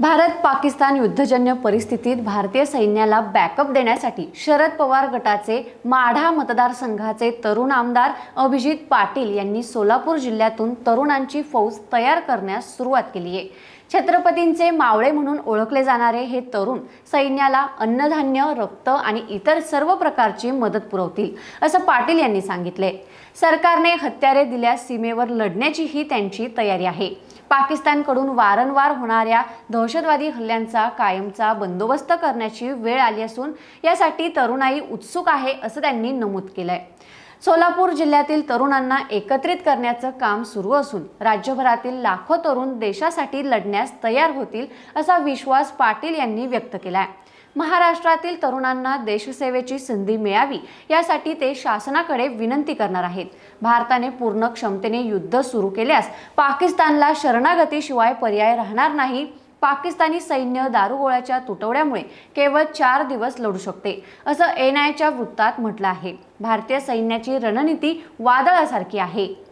भारत पाकिस्तान युद्धजन्य परिस्थितीत भारतीय सैन्याला बॅकअप देण्यासाठी शरद पवार गटाचे माढा मतदारसंघाचे तरुण आमदार अभिजित पाटील यांनी सोलापूर जिल्ह्यातून तरुणांची फौज तयार करण्यास सुरुवात केली आहे. छत्रपतींचे मावळे म्हणून ओळखले जाणारे हे तरुण सैन्याला अन्नधान्य रक्त आणि इतर सर्व प्रकारची मदत पुरवतील असं पाटील यांनी सांगितले सरकारने हत्यारे दिल्यास सीमेवर लढण्याचीही त्यांची तयारी आहे. पाकिस्तानकडून वारंवार होणाऱ्या दहशतवादी हल्ल्यांचा कायमचा बंदोबस्त करण्याची वेळ आली असून यासाठी तरुणाई उत्सुक आहे असं त्यांनी नमूद केलंय. सोलापूर जिल्ह्यातील तरुणांना एकत्रित करण्याचं काम सुरू असून राज्यभरातील लाखो तरुण देशासाठी लढण्यास तयार होतील असा विश्वास पाटील यांनी व्यक्त केला आहे महाराष्ट्रातील तरुणांना देशसेवेची संधी मिळावी यासाठी ते शासनाकडे विनंती करणार आहेत. भारताने पूर्ण क्षमतेने युद्ध सुरू केल्यास पाकिस्तानला शरणागतीशिवाय पर्याय राहणार नाही पाकिस्तानी सैन्य दारुगोळ्याच्या तुटवड्यामुळे केवळ चार दिवस लढू शकते असं एन आयच्या वृत्तात म्हटलं आहे. भारतीय सैन्याची रणनीती वादळासारखी आहे.